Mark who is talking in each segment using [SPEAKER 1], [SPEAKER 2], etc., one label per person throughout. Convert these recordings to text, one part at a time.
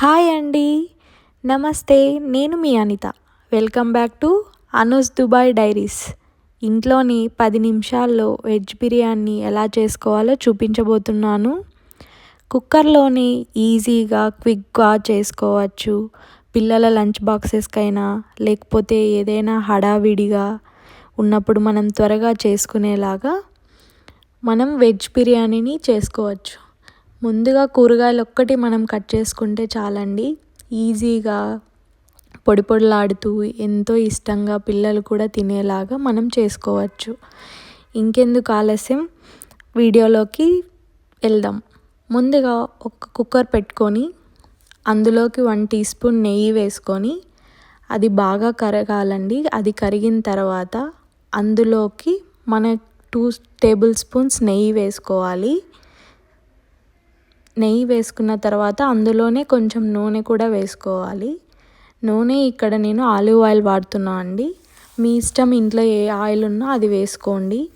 [SPEAKER 1] Hi అండి. నమస్తే నేను మీ Anitha. Welcome back to Anu's Dubai diaries. ఇంట్లోని పది నిమిషాల్లో వెజ్ బిర్యానీ ఎలా చేసుకోవాలో చూపించబోతున్నాను. కుక్కర్లోని ఈజీగా క్విక్గా చేసుకోవచ్చు. పిల్లల లంచ్ బాక్సెస్కైనా లేకపోతే ఏదైనా హడావిడిగా ఉన్నప్పుడు మనం త్వరగా చేసుకునేలాగా మనం వెజ్ బిర్యానీని చేసుకోవచ్చు. ముందుగా కూరగాయలు ఒక్కటి మనం కట్ చేసుకుంటే చాలండి. ఈజీగా పొడి పొడిలాడుతూ ఎంతో ఇష్టంగా పిల్లలు కూడా తినేలాగా మనం చేసుకోవచ్చు. ఇంకెందుకు ఆలస్యం? వీడియోలోకి వెళ్దాం. ముందుగా ఒక కుక్కర్ పెట్టుకొని అందులోకి వన్ టీ స్పూన్ నెయ్యి వేసుకొని అది బాగా కరగాలండి. అది కరిగిన తర్వాత అందులోకి మన టూ టేబుల్ స్పూన్స్ నెయ్యి వేసుకోవాలి. నెయ్యి వేసుకున్న తర్వాత అందులోనే కొంచెం నూనె కూడా వేసుకోవాలి. నూనె ఇక్కడ నేను ఆలివ్ ఆయిల్ వాడుతున్నా అండి. మీ ఇష్టం ఇంట్లో ఏ ఆయిల్ ఉన్నా అది వేసుకోండి.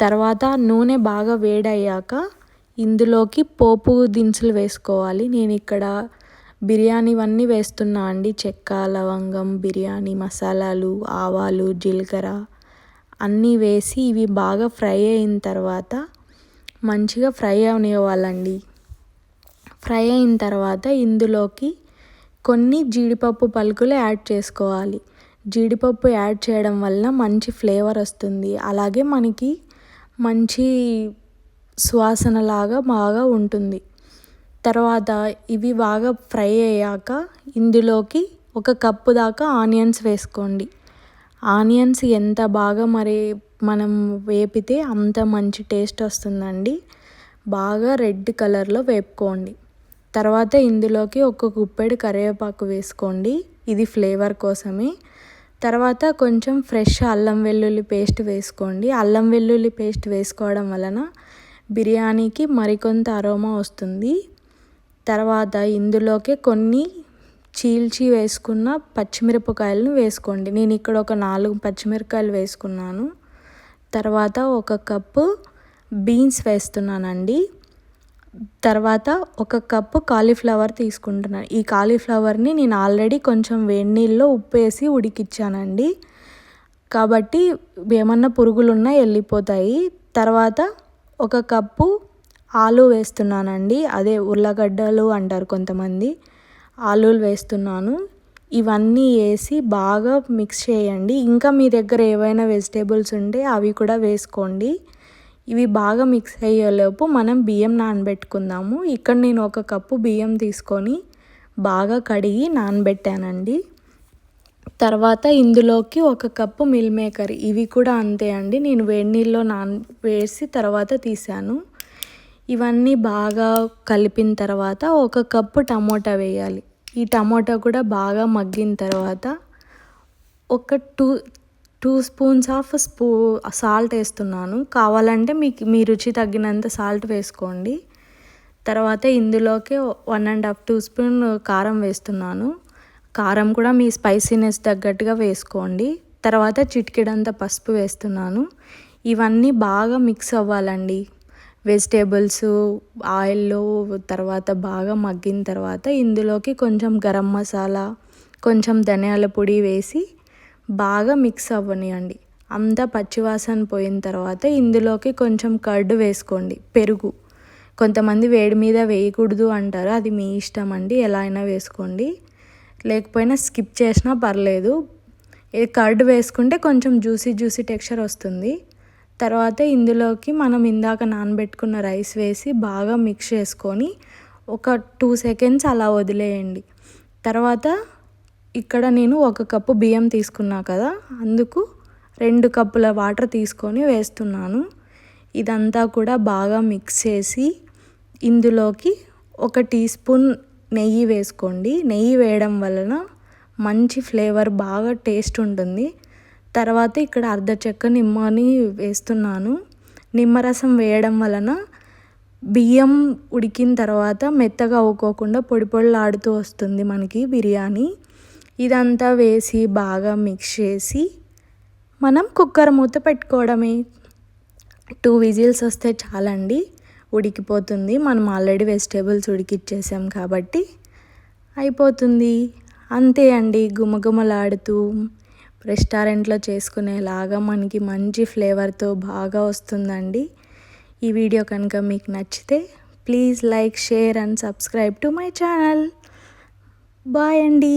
[SPEAKER 1] తర్వాత నూనె బాగా వేడయ్యాక ఇందులోకి పోపు దినుసులు వేసుకోవాలి. నేను ఇక్కడ బిర్యానీవన్నీ వేస్తున్నా అండి. చెక్క లవంగం బిర్యానీ మసాలాలు ఆవాలు జీలకర్ర అన్నీ వేసి ఇవి బాగా ఫ్రై అయిన తర్వాత మంచిగా ఫ్రై అవనివ్వాలండి. ఫ్రై అయిన తర్వాత ఇందులోకి కొన్ని జీడిపప్పు పలుకులు యాడ్ చేసుకోవాలి. జీడిపప్పు యాడ్ చేయడం వల్ల మంచి ఫ్లేవర్ వస్తుంది. అలాగే మనకి మంచి సువాసనలాగా బాగా ఉంటుంది. తర్వాత ఇవి బాగా ఫ్రై అయ్యాక ఇందులోకి ఒక కప్పు దాకా ఆనియన్స్ వేసుకోండి. ఆనియన్స్ ఎంత బాగా మరి మనం వేపితే అంత మంచి టేస్ట్ వస్తుందండి. బాగా రెడ్ కలర్లో వేపుకోండి. తర్వాత ఇందులోకి ఒక గుప్పెడు కరివేపాకు వేసుకోండి. ఇది ఫ్లేవర్ కోసమే. తర్వాత కొంచెం ఫ్రెష్ అల్లం వెల్లుల్లి పేస్ట్ వేసుకోండి. అల్లం వెల్లుల్లి పేస్ట్ వేసుకోవడం వలన బిర్యానీకి మరికొంత అరోమా వస్తుంది. తర్వాత ఇందులోకి కొన్ని చీల్చి వేసుకున్న పచ్చిమిరపకాయలను వేసుకోండి. నేను ఇక్కడ ఒక నాలుగు పచ్చిమిరపకాయలు వేసుకున్నాను. తర్వాత ఒక కప్పు బీన్స్ వేస్తున్నానండి. తర్వాత ఒక కప్పు కాలీఫ్లవర్ తీసుకుంటున్నాను ఈ కాలీఫ్లవర్ని నేను ఆల్రెడీ కొంచెం వేడి నీళ్ళలో ఉప్పు వేసి ఉడికిచ్చానండి. కాబట్టి ఏమన్నా పురుగులున్నా వెళ్ళిపోతాయి. తర్వాత ఒక కప్పు ఆలు వేస్తున్నానండి. అదే ఉర్లగడ్డలు అంటారు కొంతమంది. ఆలులు వేస్తున్నాను. ఇవన్నీ వేసి బాగా మిక్స్ చేయండి. ఇంకా మీ దగ్గర ఏవైనా వెజిటేబుల్స్ ఉంటే అవి కూడా వేసుకోండి. ఇవి బాగా మిక్స్ అయ్యేలోపు మనం బియ్యం నానబెట్టుకుందాము. ఇక్కడ నేను ఒక కప్పు బియ్యం తీసుకొని బాగా కడిగి నానబెట్టానండి. తర్వాత ఇందులోకి ఒక కప్పు మిల్ మేకర్ ఇవి కూడా అంతే అండి. నేను వేడి నీళ్ళలో నాన్ వేసి తర్వాత తీసాను. ఇవన్నీ బాగా కలిపిన తర్వాత ఒక కప్పు టమోటా వేయాలి. ఈ టమోటా కూడా బాగా మగ్గిన తర్వాత ఒక టూ టూ స్పూన్స్ ఆఫ్ స్పూ సాల్ట్ వేస్తున్నాను. కావాలంటే మీకు మీ రుచి తగ్గినంత సాల్ట్ వేసుకోండి. తర్వాత ఇందులోకి one and half two spoon కారం వేస్తున్నాను. కారం కూడా మీ స్పైసీనెస్ తగ్గట్టుగా వేసుకోండి. తర్వాత చిటికెడంత పసుపు వేస్తున్నాను. ఇవన్నీ బాగా మిక్స్ అవ్వాలండి. వెజిటేబుల్స్ ఆయిల్లో తర్వాత బాగా మగ్గిన తర్వాత ఇందులోకి కొంచెం గరం మసాలా కొంచెం ధనియాల పొడి వేసి బాగా మిక్స్ అవ్వనియండి. అంతా పచ్చివాసన పోయిన తర్వాత ఇందులోకి కొంచెం కర్డ్ వేసుకోండి. పెరుగు. కొంతమంది వేడి మీద వేయకూడదు అంటారు. అది మీ ఇష్టం అండి. ఎలా అయినా వేసుకోండి. లేకపోయినా స్కిప్ చేసినా పర్లేదు. కర్డ్ వేసుకుంటే కొంచెం జ్యూసీ జ్యూసీ టెక్స్చర్ వస్తుంది. తర్వాత ఇందులోకి మనం ఇందాక నానబెట్టుకున్న రైస్ వేసి బాగా మిక్స్ చేసుకొని ఒక టూ సెకండ్స్ అలా వదిలేయండి. తర్వాత ఇక్కడ నేను ఒక కప్పు బియ్యం తీసుకున్నా కదా అందుకు రెండు కప్పుల వాటర్ తీసుకొని వేస్తున్నాను. ఇదంతా కూడా బాగా మిక్స్ చేసి ఇందులోకి ఒక టీ స్పూన్ నెయ్యి వేసుకోండి. నెయ్యి వేయడం వలన మంచి ఫ్లేవర్ బాగా టేస్ట్ ఉంటుంది. తర్వాత ఇక్కడ అర్ధ చెక్క నిమ్మని వేస్తున్నాను. నిమ్మరసం వేయడం వలన బియ్యం ఉడికిన తర్వాత మెత్తగా అవ్వకోకుండా పొడి పొడిలాడుతూ వస్తుంది మనకి బిర్యానీ. ఇదంతా వేసి బాగా మిక్స్ చేసి మనం కుక్కర్ మూత పెట్టుకోవడమే. టూ విజిల్స్ వస్తే చాలండి. ఉడికిపోతుంది. మనం ఆల్రెడీ వెజిటేబుల్స్ ఉడికిచ్చేసాం కాబట్టి అయిపోతుంది. అంతే అండి. గుమగుమలాడుతూ రెస్టారెంట్లో చేసుకునేలాగా మనకి మంచి ఫ్లేవర్తో బాగా వస్తుందండి. ఈ వీడియో కనుక మీకు నచ్చితే please like share and subscribe to my channel. Bye అండి.